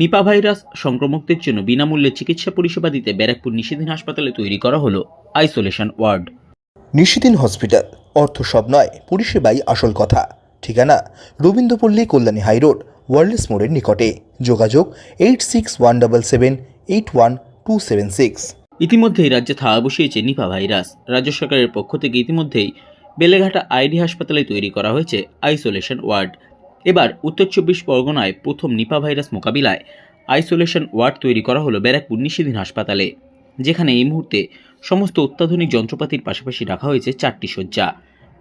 Nipah virus সংক্রমকদের জন্য বিনামূল্যে চিকিৎসা পরিষেবা দিতে ব্যারাকপুর নিষিদ্ধ হাসপাতালে তৈরি করা হলো আইসোলেশন ওয়ার্ড। নিশিদিন হসপিটাল অর্থ সব নয় পরিষেবাই আসল কথা। ঠিকানা রবীন্দ্রপল্লী কল্যাণী হাইরোড ওয়ার্ল্ডস মোড়ের নিকটে। যোগাযোগ eight six one double seven eight one two seven six. ইতিমধ্যেই রাজ্যে থাবা বসিয়েছে নিপা ভাইরাস। রাজ্য সরকারের পক্ষ থেকে ইতিমধ্যেই বেলেঘাটা আইডি হাসপাতালে তৈরি করা হয়েছে আইসোলেশন ওয়ার্ড। এবার উত্তর চব্বিশ পরগনায় প্রথম নিপা ভাইরাস মোকাবিলায় আইসোলেশন ওয়ার্ড তৈরি করা হলো ব্যারাকপুর নিশিদিন হাসপাতালে, যেখানে এই মুহূর্তে সমস্ত অত্যাধুনিক যন্ত্রপাতির পাশাপাশি রাখা হয়েছে চারটি শয্যা।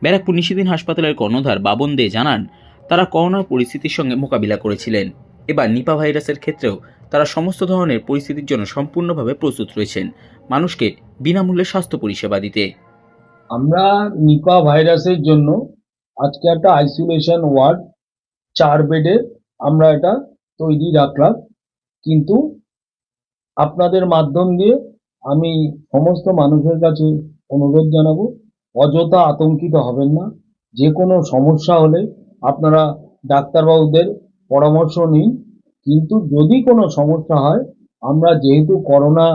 ব্যারাকপুর নিশিদিন হাসপাতালের কর্ণধার বাবন দে জানান, তারা করোনার পরিস্থিতির সঙ্গে মোকাবিলা করেছিলেন। এবার নিপা ভাইরাসের ক্ষেত্রেও তারা সমস্ত ধরনের পরিস্থিতির জন্য সম্পূর্ণভাবে প্রস্তুত রয়েছেন, মানুষকে বিনামূল্যে স্বাস্থ্য পরিষেবা দিতে। আমরা নিপা ভাইরাসের জন্য আজকে একটা আইসোলেশন ওয়ার্ড চার বেডের আমরা এটা তৈরি রাখলাম। কিন্তু আপনাদের মাধ্যম দিয়ে আমি সমস্ত মানুষের কাছে অনুরোধ জানাব, অযথা আতঙ্কিত হবেন না। যে কোনো সমস্যা হলে আপনারা ডাক্তারবাবুদের পরামর্শ নিন। কিন্তু যদি কোনো সমস্যা হয়, আমরা যেহেতু করোনা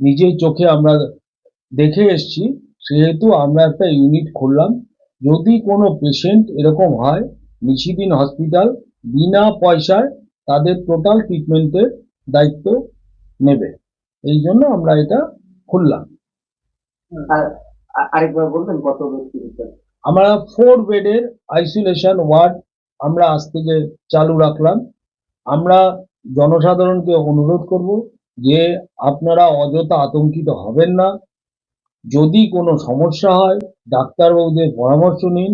নিজের চোখে আমরা দেখে এসছি, সেহেতু আমরা একটা ইউনিট খুললাম। যদি কোনো পেশেন্ট এরকম হয় নিশিদিন হসপিটাল বিনা পয়সায় তাদের টোটাল ট্রিটমেন্টের দায়িত্ব নেবে। এই জন্য আমরা এটা খুললাম। আর আরেকবার বলবেন কত আমরা ফোর বেডের আইসোলেশন ওয়ার্ড আমরা আজ থেকে চালু রাখলাম। আমরা জনসাধারণকে অনুরোধ করব যে আপনারা অযথা আতঙ্কিত হবেন না। যদি কোনো সমস্যা হয় ডাক্তারবাবুদের পরামর্শ নিন।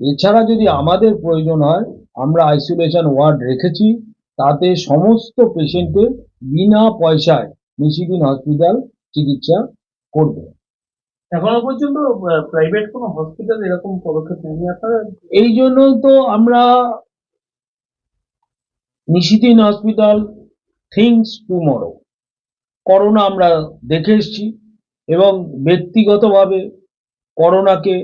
এছাড়া যদি আমাদের প্রয়োজন হয় আমরা আইসোলেশন ওয়ার্ড রেখেছি তাতে সমস্ত পেশেন্টের বিনা পয়সায় নিশিদিন হসপিটাল চিকিৎসা করবে। এখনও পর্যন্ত প্রাইভেট কোনো হসপিটাল এরকম পদক্ষেপ নেয়নি আপনারা? এই জন্যই তো আমরা নিশিদিন হসপিটাল থিংস টুমরো করোনা আমরা দেখে এসছি এবং ব্যক্তিগতভাবে করোনাকে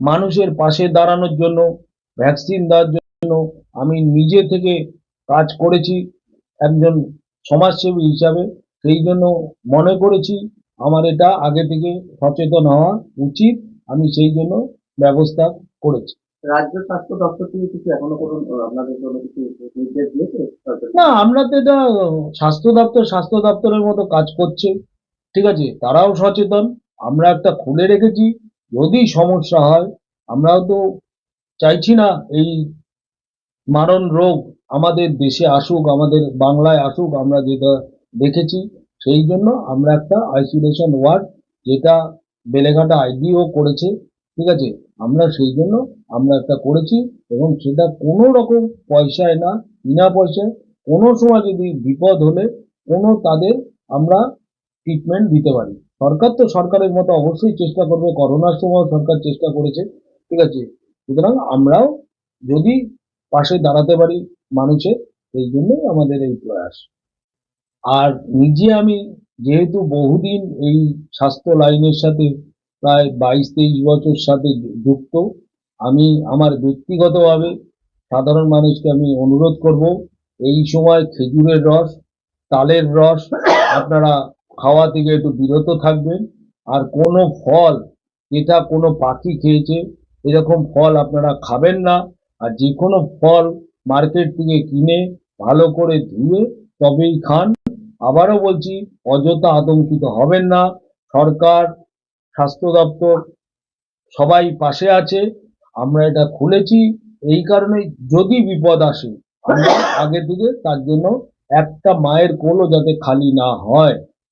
মানুষের পাশে দাঁড়ানোর জন্য ভ্যাকসিন দেওয়ার জন্য আমি নিজে থেকে কাজ করেছি একজন সমাজসেবী হিসাবে। সেই জন্য মনে করেছি আমার এটা আগে থেকে সচেতন হওয়া উচিত। আমি সেই জন্য ব্যবস্থা করেছি। রাজ্য স্বাস্থ্য দপ্তর থেকে কিছু এখনও কোনো আপনাদের কোনো কিছু নির্দেশ দিয়েছে? না আমরা তো এটা স্বাস্থ্য দপ্তর স্বাস্থ্য দপ্তরের মতো কাজ করছে। ঠিক আছে তারাও সচেতন। আমরা একটা খুলে রেখেছি। যদি সমস্যা হয়, আমরাও তো চাইছি না এই মারণ রোগ আমাদের দেশে আসুক, আমাদের বাংলায় আসুক, আমরা যেটা দেখেছি, সেই জন্য আমরা একটা আইসোলেশন ওয়ার্ড যেটা বেলেঘাটা আইডিও করেছে, ঠিক আছে? আমরা সেই জন্য আমরা একটা করেছি এবং সেটা কোনো রকম পয়সায় না, বিনা পয়সায় কোনো সময় যদি বিপদ হলে কোনো তাদের আমরা ট্রিটমেন্ট দিতে পারি। সরকার তো সরকারের মতো অবশ্যই চেষ্টা করবে, করোনার সময় সরকার চেষ্টা করেছে, ঠিক আছে? সুতরাং আমরাও যদি পাশে দাঁড়াতে পারি মানুষের, সেই জন্যই আমাদের এই প্রয়াস। আর নিজে আমি যেহেতু বহুদিন এই স্বাস্থ্য লাইনের সাথে প্রায় বাইশ তেইশ বছর সাথে যুক্ত, আমি আমার ব্যক্তিগতভাবে সাধারণ মানুষকে আমি অনুরোধ করব, এই সময় খেজুরের রস, তালের রস, আপনারা খাওয়া থেকে একটু বিরত থাকবেন। আর কোনো ফল, এটা কোনো পাখি খেয়েছে, এরকম ফল আপনারা খাবেন না। আর যে কোনো ফল মার্কেট থেকে কিনে ভালো করে ধুয়ে তবেই খান। আবারও বলছি, অযথা আতঙ্কিত হবেন না। সরকার, স্বাস্থ্য দপ্তর সবাই পাশে আছে। আমরা এটা খুলেছি। এই কারণে যদি বিপদ আসে, আমরা আগে থেকে তার জন্য একটা মায়ের কোলও যাতে খালি না হয়।